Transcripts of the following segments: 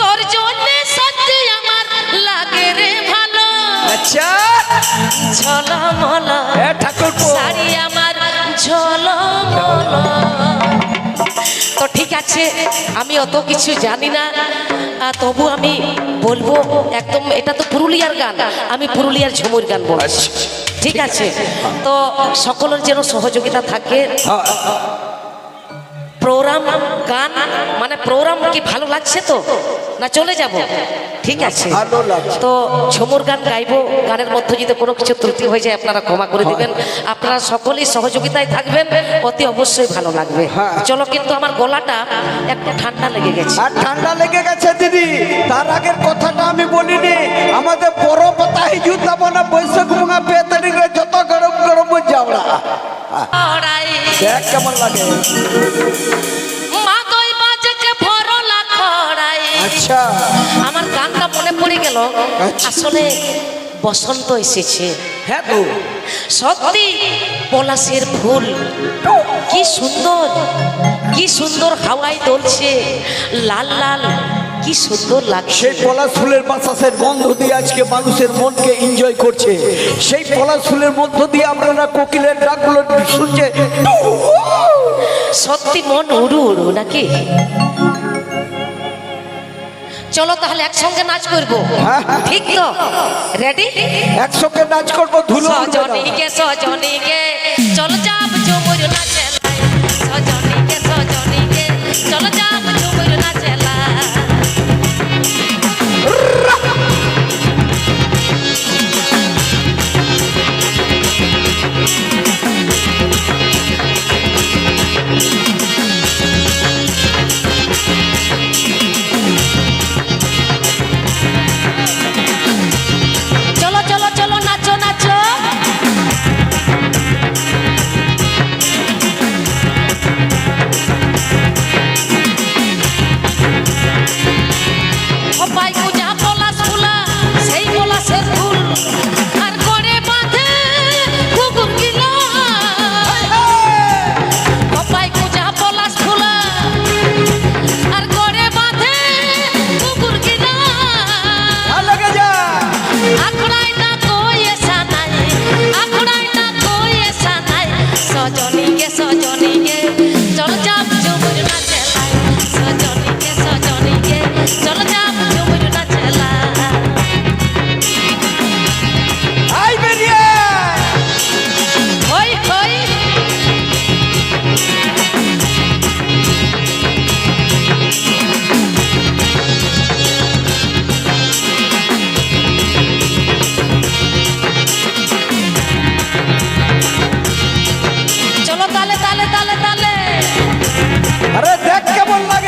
তোর জন্য সত্যি আমার লাগে রে ভালো। আচ্ছা। ঝলমলা। এ ঠাকুরপো। শাড়ি আমার ঝলমলা। তো ঠিক আছে আমি অত কিছু জানি না। তবু আমি বলব একদম এটা তো পুরুলিয়ার গান। আমি পুরুলিয়ার ঝুমুর গান বলছি। আচ্ছা। ঠিক আছে? তো সকলের যেন সহযোগিতা থাকে। হ্যাঁ, প্রোগ্রাম গান মানে প্রোগ্রাম কি ভালো লাগছে তো? না চলে যাব? ঠিক আছে। তো ঝুমুর গান গাইবো গানের মধ্যে যদি কোনো কিছু ত্রুটি হয়ে যায় আপনারা ক্ষমা করে দিবেন। আপনারা সকলেই সহযোগিতায় থাকবেন অতি অবশ্যই ভালো লাগবে। হ্যাঁ। চলো কিন্তু আমার গলাটা একটু ঠান্ডা লেগে গেছে। আর ঠান্ডা লেগে গেছে দিদি। তার আগের কথাটা আমি বলিনি। আমাদের বড় পাতা হিজুত না বৈশাখ পে যত গরম গরম ওরাই দেখ কেমন লাগে। আচ্ছা। আমার গানটা মনে পড়ে গেল। আচ্ছা। আসলে বসন্ত এসেছে। হ্যাঁ তো সত্যি পলাশের ফুল। কি সুন্দর কি সুন্দর হাওয়ায় দোলছে লাল লাল কি সুন্দর লাগছে। সেই পলাশ ফুলের বাতাসের গন্ধ দিয়ে আজকে মানুষের মনকে এনজয় করছে। সেই পলাশ ফুলের মধ্য দিয়ে আপনারা কোকিলের ডাকগুলো শুনছে। সত্যি মন উড়ু উড়ু নাকি? চলো তাহলে একসঙ্গে নাচ করব। হ্যাঁ, হ্যাঁ। ঠিক তো? রেডি একসঙ্গে নাচ করব ধুলো। সজনীকে সজনীকে। চল যাব ঝুমুর নাচে। তালে তালে। আরে দেখ কেমন লাগে।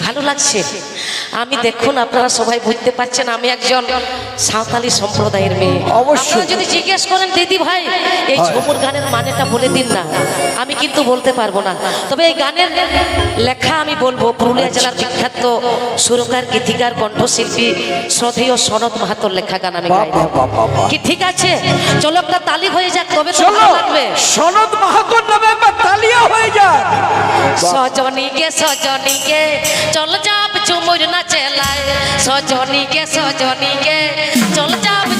লাগছে? আমি দেখুন আপনারা সবাই বুঝতে পারছেন আমি একজন সাঁওতালি সম্প্রদায়ের মেয়ে। অবশ্যই। যদি জিজ্ঞেস করেন দিদি ভাই এই ঝুমুর গানের মানেটা বলে দিন না। আমি কিন্তু বলতে পারব না। তবে এই গানের লেখা আমি বলব পুরুলিয়া জেলার বিখ্যাত সুরকার গীতিকার কণ্ঠশিল্পী শ্রদ্ধেয় সনদ মাহাতোর লেখা গান আমি। কি ঠিক আছে? চলো একটা তালি হয়ে যাক তবে চলো। লাগবে। সনদ মাহাতোর নামে একবার তালিয়া হয়ে যাক। সজনীকে সজনীকে চল যাব ঝুমুর নাচেলায় সজনীকে সজনীকে চল যাব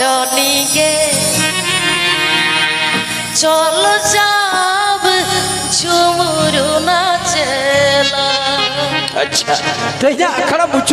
জনিকে। চলো যাব ঝুমুরু নাচেলা আচ্ছা। তাই না খারাপ বুঝছ?